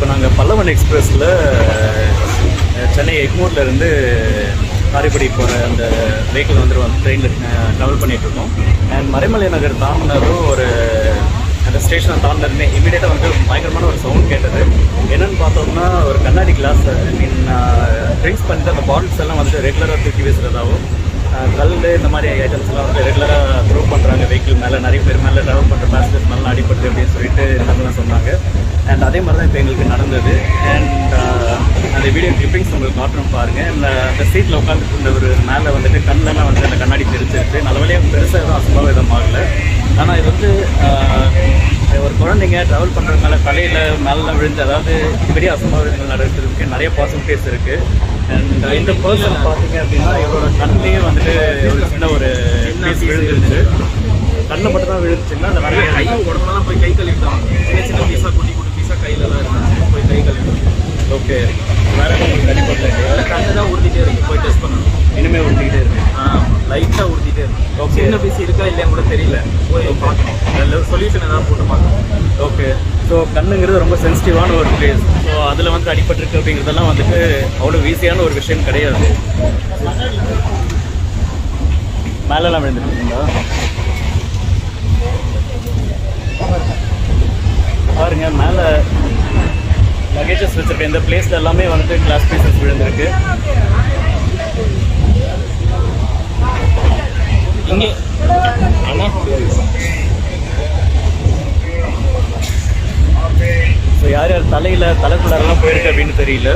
இப்போ நாங்கள் பல்லவன் எக்ஸ்பிரஸில் சென்னை எக்மூர்லேருந்து இருந்து காரைக்குடி போகிற அந்த வெஹிக்கிள் வந்து ட்ரெயினில் ட்ராவல் பண்ணிகிட்ருக்கோம் அண்ட் மறைமலை நகர் தாண்டினதும் ஒரு அந்த ஸ்டேஷனை தாண்டினதுமே இமீடியட்டாக வந்து பயங்கரமான ஒரு சவுண்ட் கேட்டது. என்னென்னு பார்த்தோம்னா ஒரு கண்ணாடி கிளாஸ் ஐ மீன் ட்ரிங்க்ஸ் பண்ணிட்டு அந்த பாட்டில்ஸ் எல்லாம் வந்து ரெகுலராக தூக்கி வீசுகிறதாகவும் கல் இந்த மாதிரி ஐட்டம்ஸ்லாம் வந்து ரெகுலராக த்ரோ பண்ணுறாங்க வெஹிக்கிள் மேலே. நிறைய பேர் மேலே ட்ராவல் பண்ணுற பேசஞ்சர்ஸ் மேலே அடிபட்டு அப்படின்னு சொல்லிட்டு நல்லா சொன்னாங்க அண்ட் அதே மாதிரி தான் இப்போ எங்களுக்கு நடந்தது. அண்ட் uh, அந்த வீடியோ கிளிப்பிங்ஸ் உங்களுக்கு காட்டுறோம் பாருங்கள் இந்த அந்த சீட்டில் உட்காந்துட்டு இருந்த ஒரு மேலே வந்துட்டு கண்ணெல்லாம் வந்து அந்த கண்ணாடி தெரிஞ்சிருச்சு. நல்ல வழியாக பெருசாக எதுவும் அசம்பாவிதம் ஆகலை. ஆனால் இது வந்து uh, ஒரு குழந்தைங்க ட்ராவல் பண்ணுறதுனால தலையில் மேலாம் விழுந்து அதாவது பெரிய அசம்பாவிதங்கள் நடக்கிறதுக்கு நிறைய பாசிபிலிட்டிஸ் இருக்குது அண்ட் இந்த பர்சன் பார்த்தீங்க அப்படின்னா இவரோட கண்ணிலேயே வந்துட்டு ஒரு சின்ன ஒரு பீஸ் விழுந்துருச்சு. கண்ணில் மட்டும் தான் விழுந்துச்சுன்னா அந்த நிறைய நிறைய கை போய் கை கழுவிட்டான். சின்ன சின்ன பீஸாக குட்டி பீஸா கையிலலாம் இருந்துச்சு போய் கை கழுவிட்டாங்க ஓகே. வேற கண்ணு தான் உறுத்திட்டே இருக்கு. போய் டெஸ்ட் பண்ணணும். இனிமேல் உறுத்திக்கிட்டே இருக்கு. லைட்டாக உறுத்திட்டே இருக்கு. Okay. சின்ன பீஸ் இருக்கா இல்லையான்னு கூட தெரியல. போய் பார்க்கணும். சொல்யூஷன் ஏதாவது போட்டு பார்க்கணும். ஓகே. ஸோ கண்ணுங்கிறது ரொம்ப சென்சிட்டிவான ஒரு பிளேஸ் ஸோ அதில் வந்து அடிபட்டிருக்கு அப்படிங்கிறதெல்லாம் வந்துட்டு அவ்வளோ ஈஸியான ஒரு விஷயம் கிடையாது. மேலெல்லாம் விழுந்துருக்கீங்களா பாருங்க மேலே லகேஜஸ் வச்சிருக்க இந்த பிளேஸ்ல எல்லாமே வந்துட்டு கிளாஸ் பீசஸ் விழுந்திருக்கு. இங்கே அண்ணா? ஸோ யார் யார் தலையில் தலைக்குள்ளாரெல்லாம் போயிருக்கு அப்படின்னு தெரியல.